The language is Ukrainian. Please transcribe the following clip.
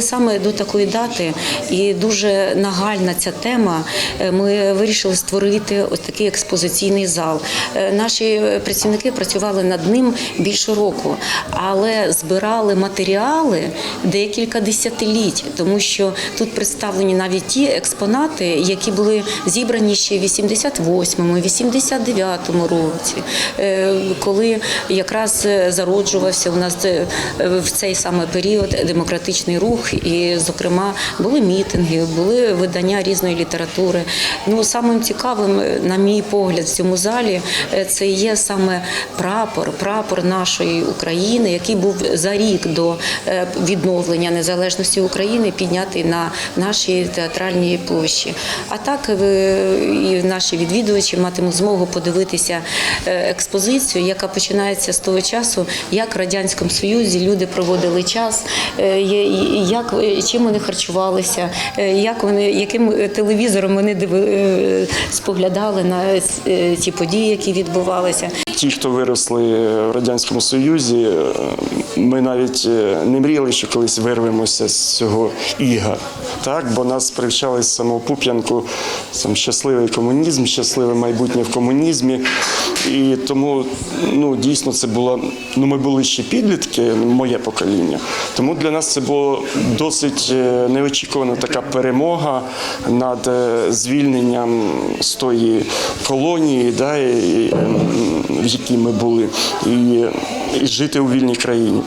Саме до такої дати і дуже нагальна ця тема. е, Ми вирішили створити ось такий експозиційний зал. Е, Наші працівники працювали над ним більше року, але збирали матеріали декілька десятиліть, тому що тут представлені навіть ті експонати, які були зібрані ще в 88-му, 89-му році, е, коли якраз зароджувався у нас в цей саме період демократичний рух, і, зокрема, були мітинги, були видання різної літератури. Ну самим цікавим, на мій погляд, в цьому залі е, це є саме прапор, прапор нашої України, який був за рік до е, відновлення незалежності України піднятий на нашій театральній площі. А так і наші відвідувачі матимуть змогу подивитися е, експозицію, яка починається з того часу, як в радянському союзі люди проводили час, як е, чим вони харчувалися, е, як вони яким е, телевізором вони диви, споглядали на ці події, які відбувалися. Ті, хто виросли в радянському Союзі, е, ми навіть е, не мріяли, що колись вирвемося з цього іга. Так, бо нас привчали з самого Пуп'янку сам щасливий комунізм, щасливе майбутнє в комунізмі. І тому ну, дійсно це було. Ну, ми були ще підлітки, моє покоління. Тому для нас це було досить е, неочікувана така перемога над звільненням з тої колонії, да, і, в якій ми були, і, і жити у вільній країні.